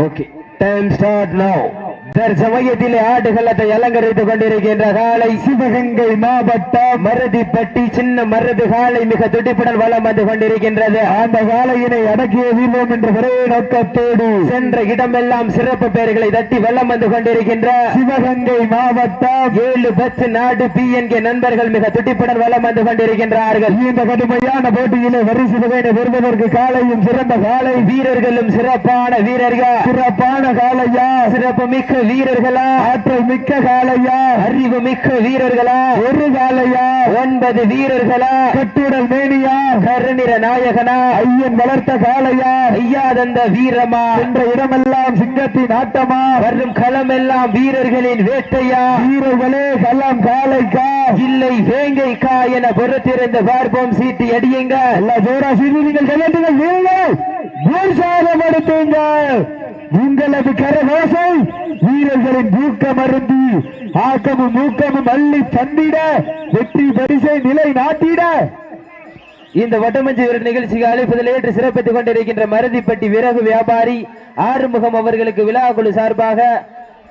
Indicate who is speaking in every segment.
Speaker 1: Okay, time start now. தற்சமயத்திலே ஆடுகளத்தை அலங்கரித்துக் கொண்டிருக்கின்ற காலை சிவகங்கை மாவட்டம் மருதிப்பட்டி சின்ன மருது காலை மிக துடிப்புடன் வலம் வந்து கொண்டிருக்கின்றது. அந்த காலையினை அடக்கிய வீழ்வோம் என்ற ஒரே நோக்கத்தோடு சென்ற இடமெல்லாம் சிறப்பு பெயர்களை தட்டி வளம் வந்து கொண்டிருக்கின்ற சிவகங்கை மாவட்டம் ஏழு பத்து நாடு பிஎன்கே நண்பர்கள் மிக துடிப்புடன் வலம் வந்து கொண்டிருக்கின்றார்கள். இந்த கடுமையான போட்டியிலே வரிசை வகையினை பெறுவதற்கு காலையும் சிறந்த காலை வீரர்களும் சிறப்பான வீரர்கள். சிறப்பான காலையா? சிறப்பு மிக்க வீரர்களா. ஆற்றல் மிக்க காலையா அறிவு மிக்க வீரர்களா. ஒரு காலையா ஒன்பது வீரர்களா. கட்டுடல் மேனியா. கருநிற நாயகனா. ஐயன் வளர்த்த காலையா ஐயாதந்த வீரமா. என்ற இடமெல்லாம் சிங்கத்தின் ஆட்டமா. வரும் களமெல்லாம் வீரர்களின் வேட்டையா. வீரர்களே களம் காலைக்கா இல்லை வேங்கைக்கா என பொறுத்திருந்து பார்ப்போம். சீட்டு அடியுங்க. ஜோரா சீட்டு நீங்கள் வீரர்கள். உற்சாகப்படுத்துங்கள் உங்களது கரவோசை வீரர்களின் மூக்கம் அருந்தி ஆக்கமும் மூக்கமும் அள்ளி தந்திட வெற்றி பரிசை நிலை நாட்டிட. இந்த வட்டமஞ்சு வீரர் நிகழ்ச்சிக்கு அழைப்பதில் ஏற்று சிறப்பித்துக் கொண்டிருக்கின்ற மருதிப்பட்டி விறகு வியாபாரி ஆறுமுகம் அவர்களுக்கு விழா குழு சார்பாக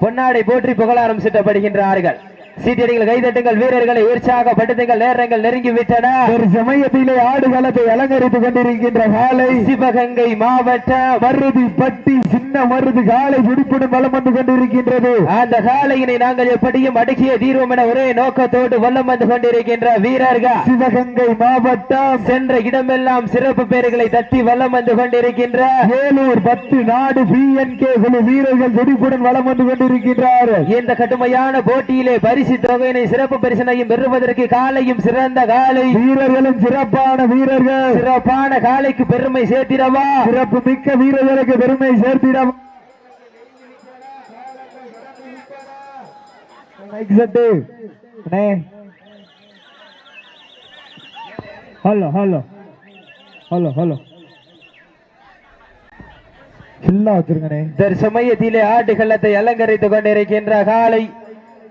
Speaker 1: பொன்னாடை போற்றி புகழாரம் சிட்டப்படுகின்றார்கள். சீட்டடிகள் கைதட்டுங்கள் வீரர்களை உற்சாகப்படுத்துங்கள் நேரங்கள் நெருங்கி விட்டன. ஒரு சமயத்திலே ஆடுகளத்தை அலங்கரித்துக் கொண்டிருக்கின்ற காலை சிவகங்கை மாவட்டம் மருதி பட்டி சின்ன மருது காலை துடிப்புடன் வலம் வந்து கொண்டிருக்கின்றது. அந்த காலையினை நாங்கள் எப்படியும் அடக்கிய தீர்வோம் என ஒரே நோக்கத்தோடு வலம் வந்து கொண்டிருக்கின்ற வீரர்கள். சிவகங்கை மாவட்டம் சென்ற இடமெல்லாம் சிறப்பு பெயர்களை தட்டி வலம் வந்து கொண்டிருக்கின்ற. ஏலூர் பத்து நாடு பிஎன்கே குழு வீரர்கள் துடிப்புடன் வலம் வந்து கொண்டிருக்கின்றார் இந்த கடுமையான போட்டியிலே பரிசு தொகையினை சிறப்பு பரிசனையும் பெறுவதற்கு காலையும் சிறந்த காலை. வீரர்களும் சிறப்பான வீரர்கள். சிறப்பான காலைக்கு பெருமை சேர்த்திடவா? சிறப்பு மிக்க வீரர்களுக்கு பெருமை சேர்த்திடவா? ஹலோ ஹலோ ஹலோ ஹலோ ஃபுல்லா வச்சிருங்கண்ணே. தற்சமயத்திலே ஆட்டுகளத்தை அலங்கரித்துக் கொண்டிருக்கின்ற காலை.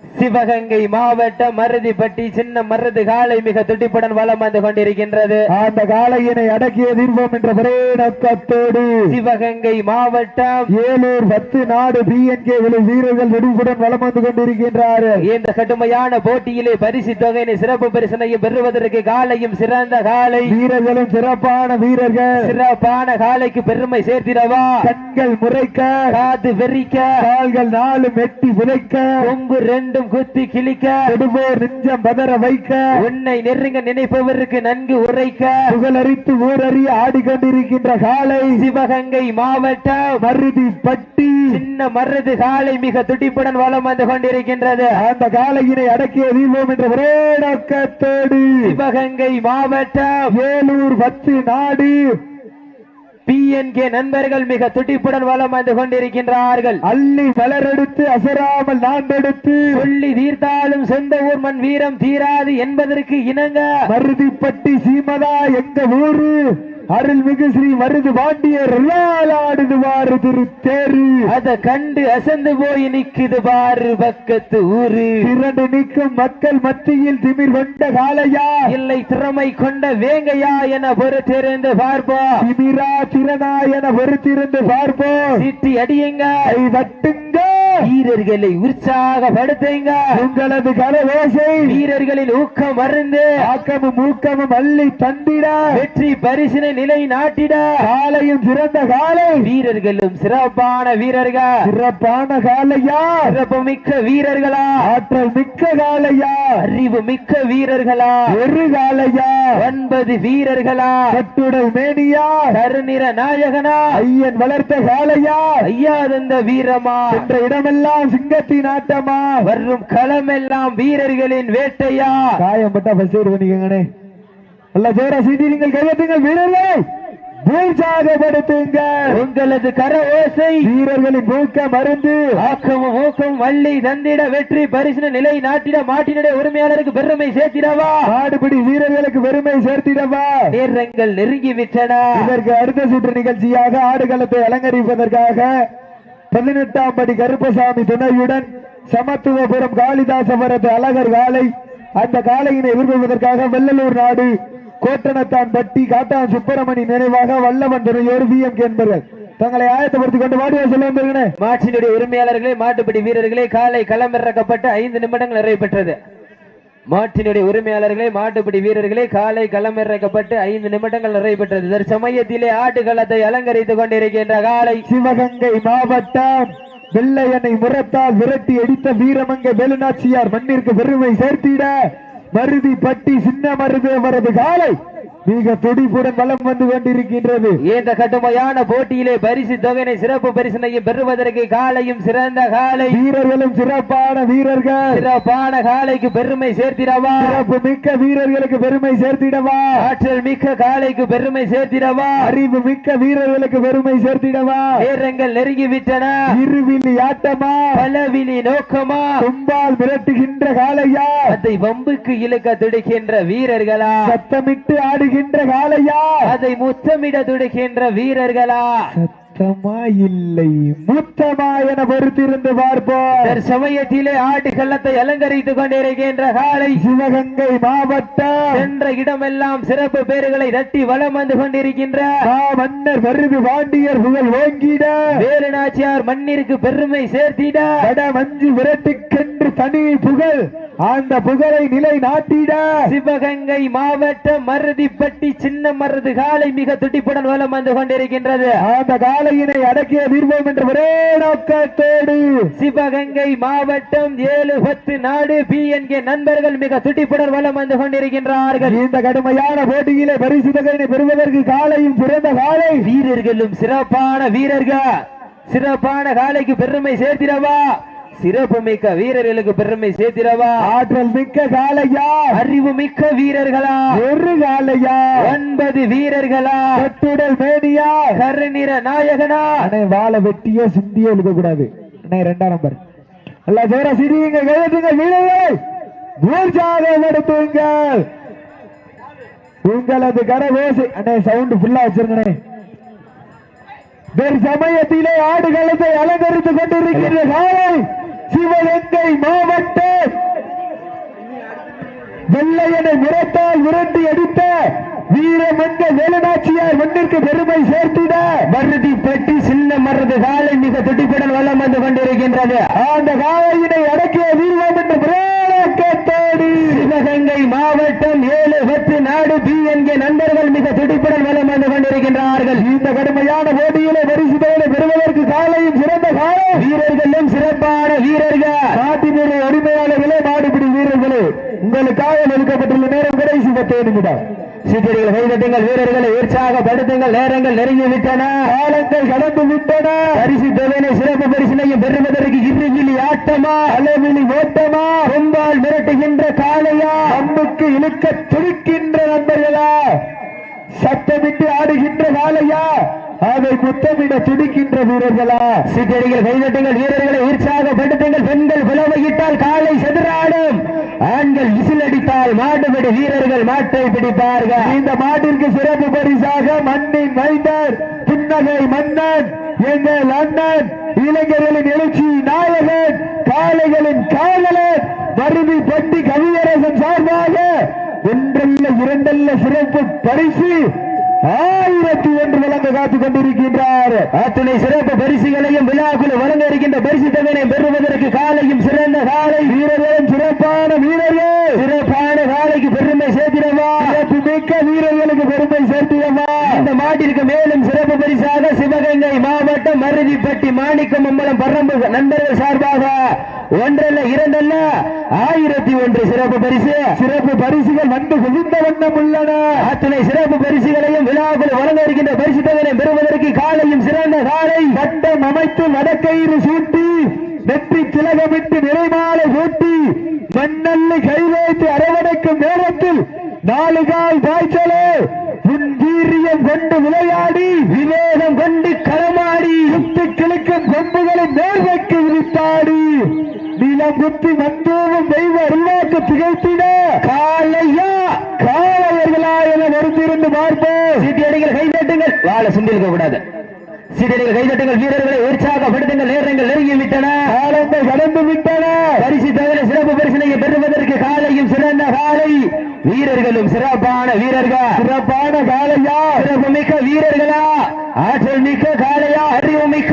Speaker 1: சிவகங்கை மாவட்டம் மருதிப்பட்டி சின்ன மருது காலை மிக துடிப்புடன் வலம் வந்து கொண்டிருக்கின்றது. அந்த காலையினை அடக்கிய தீர்வோம் என்ற ஒரே நோக்கத்தோடு சிவகங்கை மாவட்டம் ஏலூர் பத்து நாடு பிஎன்கே வீரர்கள் துடிப்புடன் வலம் வந்து கொண்டிருக்கின்றார்கள். இந்த கடுமையான போட்டியிலே பரிசு தொகையினை சிறப்பு பரிசனையும் பெறுவதற்கு காலையும் சிறந்த காலை வீரர்களும் சிறப்பான வீரர்கள். சிறப்பான காலைக்கு பெருமை சேர்த்திடவா? கண்கள் முறைக்க. காது வெறிக்க. கால்கள் நாலு மெட்டி விதைக்க கொம்பு மீண்டும் குத்தி கிழிக்க கொடுவோர் நெஞ்சம் பதற வைக்க உன்னை நெருங்க நினைப்பவருக்கு நன்கு உரைக்க புகழறித்து ஊரறிய ஆடிக்கொண்டிருக்கின்ற காலை சிவகங்கை மாவட்ட மருதி பட்டி சின்ன மருது காலை மிக துடிப்புடன் வளம் வந்து கொண்டிருக்கின்றது. அந்த காலையினை அடக்கிய தீபம் என்ற ஒரே நோக்கத்தோடு சிவகங்கை மாவட்டம் வேலூர் பத்து நாடு பிஎன்கே நண்பர்கள் மிக துடிப்புடன் வலம் வந்து கொண்டிருக்கின்றார்கள். அள்ளி மலரெடுத்து அசராமல் நாண்டெடுத்து சொல்லி தீர்த்தாலும் சொந்த ஊர் மண் வீரம் தீராது என்பதற்கு இணங்க. மருதிப்பட்டி சீமதா எங்க ஊரு? அருள்மிகு ஸ்ரீ மருது பாண்டியர் ஆடுது பாரு திருத்தேரு. அத கண்டு அசந்து போய் நிக்குது பாரு பக்கத்து ஊரு. திரண்டு நிற்கும் மக்கள் மத்தியில் திமிர் கொண்ட காளையா? இல்லை திறமை கொண்ட வேங்கையா என பொறுத்திருந்து பார்ப்போம். திமிரா திறனா என பொறுத்திருந்து பார்ப்போம். சீட்டி அடியுங்க. கை தட்டுங்க. வீரர்களை உற்சாகப்படுத்துங்க. உங்களது கரவேசை. வீரர்களின் ஊக்கம் மருந்து ஆக்கமும் ஊக்கமும் அள்ளி தந்திட. வெற்றி பரிசினை நிலை நாட்டிட காலையும் சிறந்த காலை. வீரர்களும் சிறப்பான வீரர்கள். சிறப்பான காலையா. சிறப்பு மிக்க வீரர்களா. ஆற்றல் மிக்க காலையா. அறிவு மிக்க வீரர்களா. ஒரு காலையா. ஒன்பது வீரர்களா. கட்டுடல் மேனியா. கருநிற நாயகனா. ஐயன் வளர்த்த காலையா. ஐயாதந்த வீரமா. என்ற இடமெல்லாம் சிங்கத்தின் ஆட்டமா. வரும் களமெல்லாம் வீரர்களின் வேட்டையா. காயம்பட்டா ஃபர்ஸ்ட் எய்ட் பண்ணிக்கங்கண்ணே நல்ல ஜோரா சீட்டி நீங்கள் கையெழுத்துங்கள் வீரர்களை. உற்சாகப்படுத்துங்க உங்களது கர ஓசை வீரர்களின் மூக்க மருந்து. ஆக்கமும் ஊக்கமும் வள்ளி தந்திட வெற்றி பரிசு நிலை நாட்டிட மாட்டினுடைய உரிமையாளருக்கு பெருமை சேர்த்திடவா? ஆடுபிடி வீரர்களுக்கு பெருமை சேர்த்திடவா? நேரங்கள் நெருங்கி விட்டன. இதற்கு அடுத்த சுற்று நிகழ்ச்சியாக ஆடுகளத்தை அலங்கரிப்பதற்காக பதினெட்டாம் படி கருப்பசாமி துணையுடன் சமத்துவபுரம் காளிதாசபுரத்து அழகர் காலை அந்த காலையினை எதிர்கொள்வதற்காக வெள்ளலூர் நாடு கோட்டனத்தான் பட்டி காட்டான் சுப்பிரமணி நினைவாக வல்லவன் துறையோர் வி எம் என்பவர்கள்
Speaker 2: தங்களை ஆயத்தப்படுத்திக் கொண்டு வாடிவா சொல்ல வந்திருக்கனே
Speaker 1: உரிமையாளர்களே மாட்டுப்படி வீரர்களே காலை களமிறக்கப்பட்டு ஐந்து நிமிடங்கள் நிறைவு பெற்றது. மாட்டினுடைய உரிமையாளர்களே மாட்டுப்படி வீரர்களே காலை களமிறக்கப்பட்டு ஐந்து நிமிடங்கள் நிறைவு பெற்றது. தற்சமயத்திலே ஆட்டுக்களத்தை அலங்கரித்துக் கொண்டிருக்கின்ற காலை
Speaker 2: சிவகங்கை மாவட்டம் வெள்ளையனை முரத்தால் விரட்டி அடித்த வீரமங்க வேலுநாச்சியார் மண்ணிற்கு பெருமை சேர்த்திட மருதி பட்டி சின்ன மருது அவரது காலை. மிக துடிப்புடன் வலம் வந்து கொண்டிருக்கின்றது.
Speaker 1: இந்த கடுமையான போட்டியிலே பரிசு தொகையினை சிறப்பு பரிசனையும் பெறுவதற்கு காலையும் சிறந்த காலை.
Speaker 2: வீரர்களும் சிறப்பான வீரர்கள்.
Speaker 1: சிறப்பான காலைக்கு பெருமை சேர்த்திடவா?
Speaker 2: சிறப்பு மிக்க வீரர்களுக்கு பெருமை சேர்த்திடவா?
Speaker 1: ஆற்றல் மிக்க காலைக்கு பெருமை சேர்த்திடவா?
Speaker 2: அறிவு மிக்க வீரர்களுக்கு பெருமை சேர்த்திடவா?
Speaker 1: நேரங்கள் நெருங்கி விட்டன.
Speaker 2: இருவில்லி ஆட்டமா?
Speaker 1: பலவிழி நோக்கமா?
Speaker 2: தும்பால் மிரட்டுகின்ற காளையா
Speaker 1: அதை வம்புக்கு இழுக்க துடிக்கின்ற வீரர்களா?
Speaker 2: சத்தமிட்டு ஆடுகின்ற காளையா
Speaker 1: அதை முத்தமிட துடிக்கின்ற வீரர்களா?
Speaker 2: சத்தமா இல்லை முத்தமா என பொறுத்திருந்து பார்ப்போம்.
Speaker 1: சமயத்திலே ஆட்டு கள்ளத்தை அலங்கரித்துக் கொண்டிருக்கின்ற காலை
Speaker 2: சிவகங்கை மாவட்டம்.
Speaker 1: சென்ற இடமெல்லாம் சிறப்பு பேர்களை தட்டி வலம் வந்து கொண்டிருக்கின்ற
Speaker 2: மன்னர் வருது பாண்டியர் புகழ் ஓங்கிட
Speaker 1: வேலு நாச்சியார் மண்ணிற்கு பெருமை சேர்த்திட.
Speaker 2: மஞ்சு விரட்டுக்கென்று தனி புகழ். அந்த புகழை நிலை நாட்டிட.
Speaker 1: சிவகங்கை மாவட்டம் மருதிப்பட்டி சின்ன மருது காலை மிக துடிப்புடன் வலம் வந்து கொண்டிருக்கின்றது.
Speaker 2: அந்த காலையினை அடக்கிய தீர்வோம் என்ற ஒரே நோக்கத்தோடு.
Speaker 1: சிவகங்கை மாவட்டம் ஏழு பத்து நாடு பி என்கே நண்பர்கள் மிக துடிப்புடன் வலம் வந்து கொண்டிருக்கின்றார்கள்.
Speaker 2: இந்த கடுமையான போட்டியிலே பரிசு தொகையினை பெறுவதற்கு காலையும் சிறந்த காலை
Speaker 1: வீரர்களும் சிறப்பான வீரர்கள். சிறப்பான காலைக்கு பெருமை சேர்த்திடவா? சிறப்பு மிக்க வீரர்களுக்கு பெருமை சேர்த்திடவா?
Speaker 2: ஆற்றல் மிக்க காலையா
Speaker 1: அறிவு மிக்க வீரர்களா?
Speaker 2: ஒரு காலையா
Speaker 1: ஒன்பது வீரர்களா?
Speaker 2: கட்டுடல் மேனியா?
Speaker 1: கருநிற நாயகனா?
Speaker 2: அண்ணே வாழை வெட்டியோ சிந்தியோ எழுத கூடாது அண்ணே ரெண்டாம் நம்பர். அல்ல சேர சிரியுங்க கையெழுத்துங்க வீரர்கள் உற்சாகப்படுத்துங்கள் உங்களது கரவோசை அண்ணே சவுண்ட் ஃபுல்லா வச்சிருங்கண்ணே. வேறு சமயத்திலே ஆடுகளத்தை அலங்கரித்துக் கொண்டிருக்கின்ற காலை சிவகங்கை மாவட்டம். வெள்ளையனை முரத்தால் விரட்டி அடித்த வீரமங்க வேலுநாச்சியார் மண்ணிற்கு பெருமை சேர்த்திட
Speaker 1: மருதி பட்டி சின்ன மருது காலை மிக துடிப்புடன் வளம் வந்து கொண்டிருக்கின்றது.
Speaker 2: அந்த காலையினை அடக்கிய வீரம் என்று
Speaker 1: சிவகங்கை மாவட்டம் ஏழு நாடு பி என்கே நண்பர்கள் மிக துடிப்புடன் வலம் வந்து கொண்டிருக்கின்றார்கள்.
Speaker 2: இந்த கடுமையான போட்டியிலே பரிசுகளை பெறுவதற்கு காலையும் சிறந்த காலை
Speaker 1: வீரர்களும் சிறப்பான வீரர்கள்.
Speaker 2: நாட்டினுடைய உரிமையாளர்களே நாடுபிடி வீரர்களே உங்களுக்காக ஒதுக்கப்பட்டுள்ள நேரம் கடைசி பத்து நிமிடம்
Speaker 1: சீக்கிரங்கள் கைதட்டுங்கள் வீரர்களை உற்சாகப்படுத்துங்கள் நேரங்கள் நெருங்கி விட்டன.
Speaker 2: காலங்கள் கடந்து விட்டன.
Speaker 1: பரிசு தொகையினை சிறப்பு பரிசினையும் பெறுவதற்கு இருவிழி ஆட்டமா?
Speaker 2: அளவிலி ஓட்டமா?
Speaker 1: கொம்பால் மிரட்டுகின்ற காளையா?
Speaker 2: அம்புக்கு இழுக்க துடிக்கின்ற நண்பர்களா விட்டு ஆடுகின்ற காளையா அதை முத்தமிட துடிக்கின்ற வீரர்களா?
Speaker 1: சீக்கிரங்கள் கைதட்டுங்கள் வீரர்களை உற்சாகப்படுத்துங்கள். பெண்கள் புலவையிட்டால் காலை செதிராடும். ஆண்கள் விசில் அடித்தால் மாடுபடி வீரர்கள் மாட்டை பிடிப்பார்கள்.
Speaker 2: இந்த மாட்டிற்கு சிறப்பு பரிசாக மண்ணின் மைந்தர் புன்னகை மன்னன் எங்கள் அண்ணன் இளைஞர்களின் எழுச்சி நாயகன் காளைகளின் காவலன் மருதி பட்டி கவியரசன் சார்பாக ஒன்றல்ல இரண்டல்ல சிறப்பு பரிசு ஆயிரத்தி ஒன்று வழங்க காத்துக் கொண்டிருக்கின்றார்.
Speaker 1: அத்தனை சிறப்பு பரிசுகளையும் விழாக்குழு வழங்க இருக்கின்ற பரிசு தொகையினை பெறுவதற்கு காலையும் சிறந்த காலை.
Speaker 2: வீரர்களும் சிறப்பான வீரர்கள்.
Speaker 1: சிறப்பான காலைக்கு பெருமை சேர்த்திடவா?
Speaker 2: சிறப்பு மிக்க வீரர்களுக்கு பெருமை சேர்த்தியம்மா
Speaker 1: இந்த மாட்டிற்கு மேலும் சிறப்பு பரிசாக சிவகங்கை மாவட்டம் மருதிப்பட்டி மாணிக்கம் அம்பலம் பரம்பு நண்பர்கள் சார்பாக ஒன்றல்ல இரண்டல்ல. ஆயிரத்தி ஒன்று சிறப்பு பரிசு.
Speaker 2: சிறப்பு பரிசுகள் வந்து குவிந்த வண்ணம் உள்ளன.
Speaker 1: அத்தனை சிறப்பு பரிசுகளையும் விழாக்குழு வழங்க இருக்கின்ற பரிசு தொகையை பெறுவதற்கு காலையும் சிறந்த காலை.
Speaker 2: வட்டம் அமைத்து வடக்கயிறு சூட்டி நெற்றி திலகமிட்டு நிறைமாலை சூட்டி மண்ணல்லி கை வைத்து அரவணைக்கும் நேரத்தில் நாலு கால் பாய்ச்சலே. வீரியம் கொண்டு விளையாடி
Speaker 1: விவேகம் கொண்டு களமாடி
Speaker 2: சுத்தி கிழக்கும் கொம்புகளை நேர்வைக்கு விரித்தாடி புத்தி குத்தி மந்தோவும் தெய்வ அருள்வாக்கு திகைத்திட
Speaker 1: காலையா
Speaker 2: காளையர்களா என வருந்திருந்து பார்ப்போம்.
Speaker 1: சீட்டியடிகள் கைதட்டுங்கள். வாழ சுண்டிருக்க கூடாது. சீட்டியடிகள் கைதட்டுங்கள். வீரர்களை உற்சாகப்படுத்துங்கள். நேரங்கள் நெருங்கி விட்டன.
Speaker 2: காலங்கள் கடந்து விட்டன.
Speaker 1: பரிசு தவிர சிறப்பு பரிசனையை பெறுவதற்கு காலையும் சிறந்த காலை வீரர்களும் சிறப்பான வீரர்கள்.
Speaker 2: சிறப்பான காளையா.
Speaker 1: சிறப்பு மிக்க வீரர்களா. ஆற்றல் மிக்க காளையா.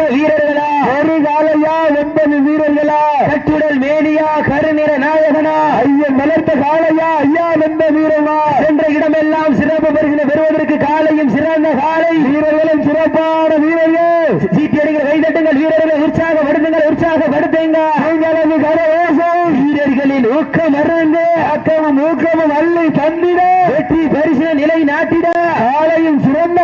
Speaker 1: வீரர்களா.
Speaker 2: ஒரு காலையா ஒன்பது வீரர்களா.
Speaker 1: கட்டுடல் மேனியா கருநிற நாயகனா.
Speaker 2: ஐயன் வளர்த்த காளையா ஐயா
Speaker 1: சென்ற இடமெல்லாம் சிறப்பு பரிசினை பெறுவதற்கு காலையும் சிறந்த காலை.
Speaker 2: வீரர்களும் சிறப்பான வீரர்கள்.
Speaker 1: சீட்டியடிகள் கைதட்டுங்கள் வீரர்களை உற்சாகப்படுத்துங்கள். உற்சாகப்படுத்துங்க
Speaker 2: உங்களது கரவேசம்
Speaker 1: வீரர்களின் ஊக்கம் அருந்து
Speaker 2: அக்கமும் ஊக்கமும் அள்ளி தந்திட
Speaker 1: வெற்றி பரிசு நிலை நாட்டிட
Speaker 2: காலையும் சிறந்த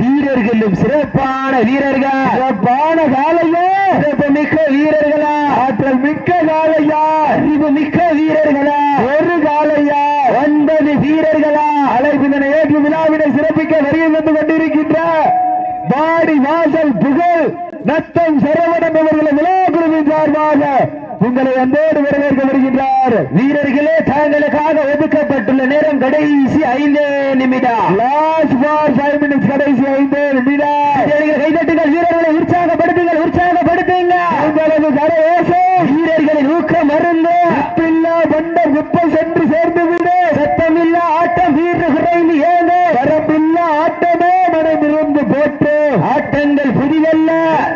Speaker 1: வீரர்களும் சிறப்பான வீரர்கள்.
Speaker 2: சிறப்பான காலையா.
Speaker 1: சிறப்பு மிக்க வீரர்களா.
Speaker 2: ஆற்றல் மிக்க காலையா.
Speaker 1: அறிவு மிக்க வீரர்களா.
Speaker 2: ஒரு காலையா.
Speaker 1: ஒன்பது வீரர்களா.
Speaker 2: அழைப்பிதனை ஏற்று விழாவினை சிறப்பிக்க வருகை வந்து கொண்டிருக்கின்ற பாடி வாசல் புகழ் நத்தம் சரவணன் அவர்களை விழா குழுவின் சார்பாக உங்களை அன்போடு வரவேற்க வருகின்றார்.
Speaker 1: வீரர்களே தாங்களுக்காக ஒதுக்கப்பட்டுள்ள நேரம் கடைசி ஐந்து நிமிடம்.
Speaker 2: லாஸ்ட் ஃபார் ஃபைவ் மினிட்ஸ் கடைசி ஐந்து நிமிடம்.
Speaker 1: கைதட்டுங்கள் வீரர்களை உற்சாகப்படுத்துங்கள் உற்சாகப்படுத்துங்க.
Speaker 2: உங்களது கரவேசம்
Speaker 1: வீரர்களின் ஊக்கம் மருந்து
Speaker 2: பில்லா பண்ட குப்பை சென்று சேர்ந்து விடு.
Speaker 1: சத்தமில்லா ஆட்டம் வீரர்களை குறைந்து ஏங்க
Speaker 2: வரம்பில்லா ஆட்டமே மனமிருந்து போற்று
Speaker 1: ஆட்டங்கள் புதிதல்ல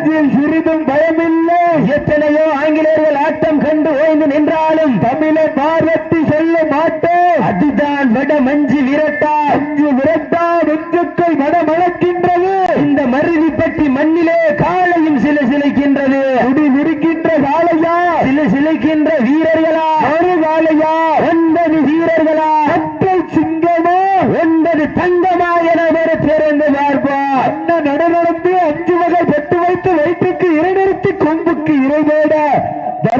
Speaker 2: இதில் சிறிதும் பயமில்லை
Speaker 1: எத்தனையோ ஆங்கிலேயர்கள் ஆட்டம் கண்டு ஓய்ந்து நின்றாலும்
Speaker 2: தமிழர் மார்வத்தி சொல்ல மாட்டோம்
Speaker 1: அதுதான் வட மஞ்சு விரட்டா
Speaker 2: அஞ்சு விரட்டா நெஞ்சுக்கள் மனமளக்கின்றது
Speaker 1: இந்த மருதிப்பட்டி மண்ணிலே காலையும் சில சிலைக்கின்றது
Speaker 2: குடி விரிக்கின்ற காளையா
Speaker 1: சில சிலைக்கின்ற வீரர்களா
Speaker 2: ஒரு காளையா
Speaker 1: ஒன்பது வீரர்களா
Speaker 2: ஒற்றை சிங்கமோ
Speaker 1: ஒன்பது தங்கமா என ஒரு திறந்து பார்ப்போம்
Speaker 2: அண்ணன் நடுநடந்து அஞ்சு வகை பெட்டு வைத்து வயிற்றுக்கு இறைநிறுத்தி கொம்புக்கு இறைவேட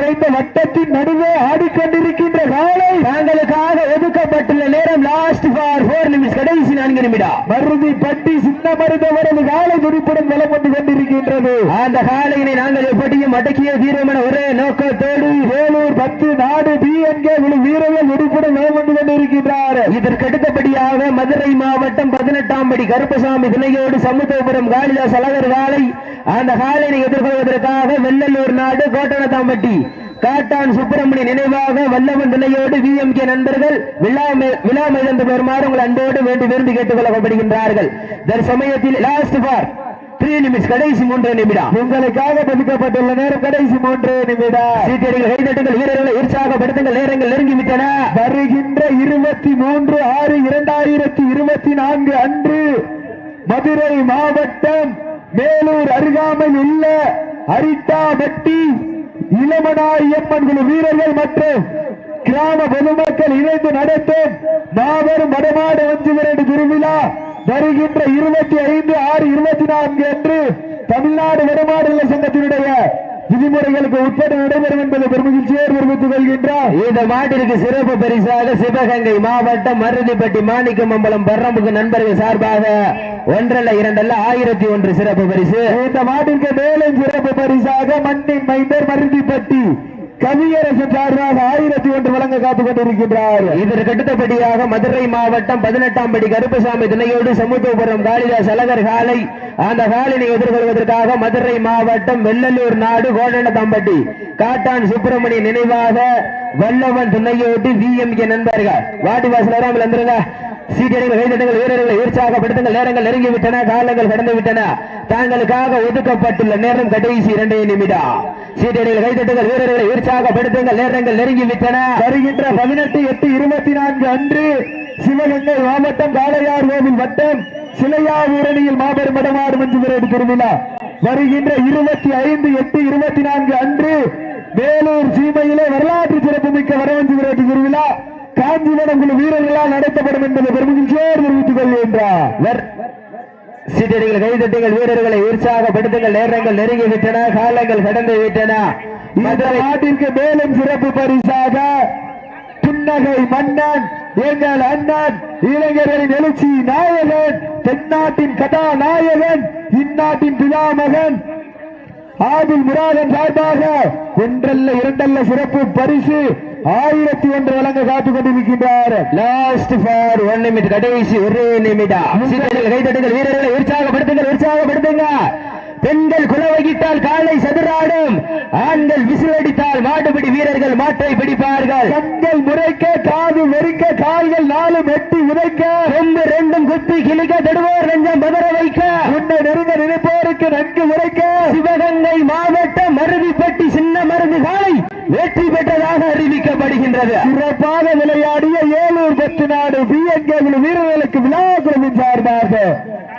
Speaker 2: வரைந்த வட்டத்தின் நடுவே ஆடிக்கொண்டிருக்கின்ற காளை
Speaker 1: தாங்களுக்காக ஒதுக்கப்பட்டுள்ள நேரம் லாஸ்ட் ஃபார் போர் நிமிஷம் கடைசி நான்கு நிமிடம்.
Speaker 2: மருதி பட்டி சின்ன மருதவரது காலை துடிப்புடன் வலம் வந்து கொண்டிருக்கின்றது.
Speaker 1: அந்த காலையினை நாங்கள் எப்படியும் அடக்கிய தீர்வமென ஒரே நோக்கத்தோடு
Speaker 2: வேலூர் பத்து நாடு டிஎன்கே குழு வீரர்கள் துடிப்புடன் வலம் வந்து கொண்டிருக்கின்றார்.
Speaker 1: இதற்கு அடுத்தபடியாக மதுரை மாவட்டம் பதினெட்டாம் படி கருப்பசாமி திணையோடு சமுத்திரபுரம் காளிதாஸ் அழகர் காலை அந்த காலையை எதிர்கொள்வதற்காக வெள்ளலூர் நாடு கோட்டனத்தாம்பட்டி காட்டான் சுப்பிரமணிய நினைவாக வல்லவன் திணையோடு விஎம்கே நண்பர்கள் விழா மே- விழா மைதந்து பெறுமாறு உங்கள் அன்போடு வேண்டி விரும்பி கேட்டுக் கொள்ளப்படுகின்றார்கள் தற்சமயத்தில் லாஸ்ட் ஃபார் த்ரீ நிமிஷம் கடைசி மூன்று நிமிடம்.
Speaker 2: உங்களுக்காக ஒதுக்கப்பட்டுள்ள நேரம் கடைசி மூன்று நிமிடம்.
Speaker 1: சீட்டடிகள் கைதட்டுங்கள் வீரர்களை உற்சாகப்படுத்துங்கள் நேரங்கள் நெருங்கிவிட்டன.
Speaker 2: வருகின்ற இருபத்தி மூன்று ஆறு இரண்டாயிரத்தி இருபத்தி நான்கு அன்று மதுரை மாவட்டம் மேலூர் அருகாமையில் உள்ள அரிட்டாபட்டி இளமனாயம்மன் குழு வீரர்கள் மற்றும் கிராம பொதுமக்கள் இணைந்து நடத்தும் மாபெரும் வடமாடு ஒன்று இரண்டு திருவிழா வருகின்ற இருபத்தி ஐந்து ஆறு இருபத்தி நான்கு அன்று தமிழ்நாடு வடமாடுகள் சங்கத்தினுடைய விதிமுறைகளுக்கு உட்பட்டு நடைபெறும் என்பதை பெருமகிழ்ச்சியோடு தெரிவித்துக் கொள்கின்றார்
Speaker 1: இந்த மாட்டிற்கு சிறப்பு பரிசாக சிவகங்கை மாவட்டம் மருதிப்பட்டி மாணிக்கமம்பலம் பர்ரம்புக்கு நண்பர்கள் சார்பாக ஒன்றல்ல இரண்டல்ல ஆயிரத்தி ஒன்று சிறப்பு பரிசு.
Speaker 2: இந்த மாட்டிற்கு மேலும் சிறப்பு பரிசாக மண்ணின் மைந்தர் மருந்திப்பட்டி கவியரசன் சார்பாக ஆயிரத்தி ஒன்று வழங்க காத்துக் கொண்டிருக்கின்றார்
Speaker 1: இதற்கு அடுத்தபடியாக மதுரை மாவட்டம் பதினெட்டாம் படி கருப்பசாமி திணையோடு சமுத்திரபுரம் காளிதாஸ் அழகர் காலை அந்த காலினை எதிர்கொள்வதற்காக மதுரை மாவட்டம் வெள்ளலூர் நாடு கோடனத்தம்பட்டி காட்டான் சுப்பிரமணிய நினைவாக வல்லவன் துணையோடு விஎம்கே நண்பர்கள். வாடிவாசல் வராமல் வந்துருங்க. சீட்டடிகள் கைதட்டுங்கள் வீரர்களை உற்சாகப்படுத்துங்கள் நேரங்கள் நெருங்கி விட்டன காலங்கள் கடந்து விட்டன தாங்களுக்காக ஒதுக்கப்பட்டுள்ள நேரம் கடைசி இரண்டே நிமிடம். சீட்டடிகள் கைதட்டுங்கள் வீரர்களை உற்சாகப்படுத்துங்கள் நேரங்கள் நெருங்கி விட்டன
Speaker 2: வருகின்ற பதினெட்டு எட்டு இருபத்தி நான்கு அன்று சிவகங்கை மாவட்டம் காளையார் கோவில் வட்டம் சிலையாவூரணியில் மாபெரும் மடமாறு மஞ்சு விரட்டு திருவிழா. வருகின்ற இருபத்தி ஐந்து எட்டு இருபத்தி நான்கு அன்று வேலூர் சீமையிலே வரலாற்று சிறப்புமிக்க வரவஞ்சி விரட்டு திருவிழா. காஞ்சிபுரம் குழு வீரர்களால் நடத்தப்படும் என்பதை பெருமகிழ்ச்சியோடு தெரிவித்துக் கொள்கின்றார்
Speaker 1: சீட்டடிகள் கைதட்டுங்கள் வீரர்களை உற்சாகப்படுத்துங்கள் நேரங்கள் நெருங்கி விட்டன காலங்கள் கடந்து விட்டன
Speaker 2: இந்த நாட்டிற்கு மேலும் சிறப்பு பரிசாக புன்னகை மன்னன் எங்கள் அண்ணன் இளைஞர்களின் எழுச்சி நாயகன் தென்னாட்டின் கதாநாயகன் இந்நாட்டின் பிதாமகன் ஆதில் முராதன் சார்பாக ஒன்றல்ல இரண்டல்ல சிறப்பு பரிசு ஆயிரத்தி ஒன்று வழங்க காத்துக் கொண்டிருக்கின்றார்.
Speaker 1: லாஸ்ட் ஃபார் ஒன் நிமிட் கடைசி ஒரு நிமிடம். சீட்டடிகள் கைதட்டுங்கள் வீரர்களை உற்சாகப்படுத்துங்கள் உற்சாகப்படுத்துங்க பெண்கள் குலவகிட்டால் காலை சதுராடும் ஆண்கள் விசில் அடித்தால் மாடுபிடி வீரர்கள் மாட்டை பிடிப்பார்கள்.
Speaker 2: கண்கள் முறைக்க காது வெறிக்க கால்கள் நாலு மெட்டி உதைக்க.
Speaker 1: கொம்பு ரெண்டும் குத்தி கிழிக்க தடுவோர் நெஞ்சம் பதற வைக்க.
Speaker 2: உன்னை நெருங்க நினைப்போருக்கு நன்கு உரைக்க.
Speaker 1: சிவகங்கை மாவட்ட மருதிப்பட்டி சின்ன மருது காலை வெற்றி பெற்றதாக அறிவிக்கப்படுகின்றது.
Speaker 2: சிறப்பாக விளையாடிய ஏலூர் பத்து நாடு பிஎன்கே வீரர்களுக்கு விழாக்குழுவின் சார்பாக.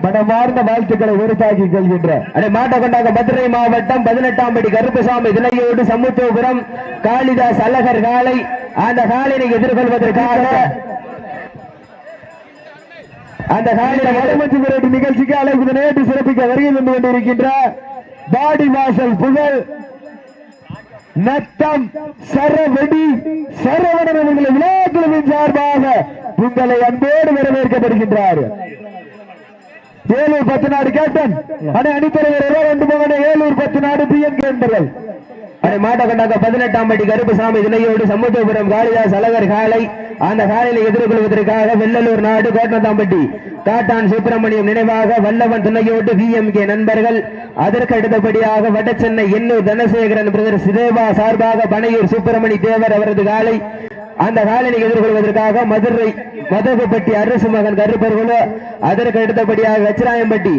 Speaker 2: மனமார்ந்த வாழ்த்துக்களை உறுத்தாக்கி கொள்கின்ற
Speaker 1: அடே மாட்டக்கொண்டாக மதுரை மாவட்டம் பதினெட்டாம் படி கருப்பசாமி தினையோடு சமுத்துவபுரம் காளிதாஸ் அழகர் காலை அந்த காலினை எதிர்கொள்வதற்காக அந்த காலினை
Speaker 2: வடமஞ்சி விரட்டு நிகழ்ச்சிக்கு அழைப்பு நேற்று சிறப்பிக்க வருகை தந்து கொண்டிருக்கின்ற பாடி வாசல் புகழ் நத்தம் சரவெடி சரவணன் அவர்களை விழாக்குழுவின் சார்பாக உங்களை அன்போடு வரவேற்கப்படுகின்றார். ஏலூர் பத்து நாடு கேப்டன் அணை அணித்தலைவர் ரெண்டு ஏலூர் பத்து நாடு பிஎன் என்பர்கள்
Speaker 1: அடே மாட்டக்கொண்டாக பதினெட்டாம் படி கருப்பசாமி திணையோடு சமுத்திரபுரம் காளிதாஸ் அழகர் காலை. அந்த காலையை எதிர்கொள்வதற்காக வெள்ளலூர் நாடு கோட்டத்தாம்பட்டி காட்டான் சுப்பிரமணியம் நினைவாக வல்லவன் துணையோடு விஎம்கே நண்பர்கள். அதற்கு அடுத்தபடியாக வடசென்னை எண்ணூர் தனசேகரன் பிரதர் சிதேவா சார்பாக பனையூர் சுப்பிரமணி தேவர் அவரது காலை. அந்த காலினை எதிர்கொள்வதற்காக மதுரை மதகுப்பட்டி அரசு மகன் கருப்பர்களும் அதற்கு அடுத்தபடியாக வச்சிராயம்பட்டி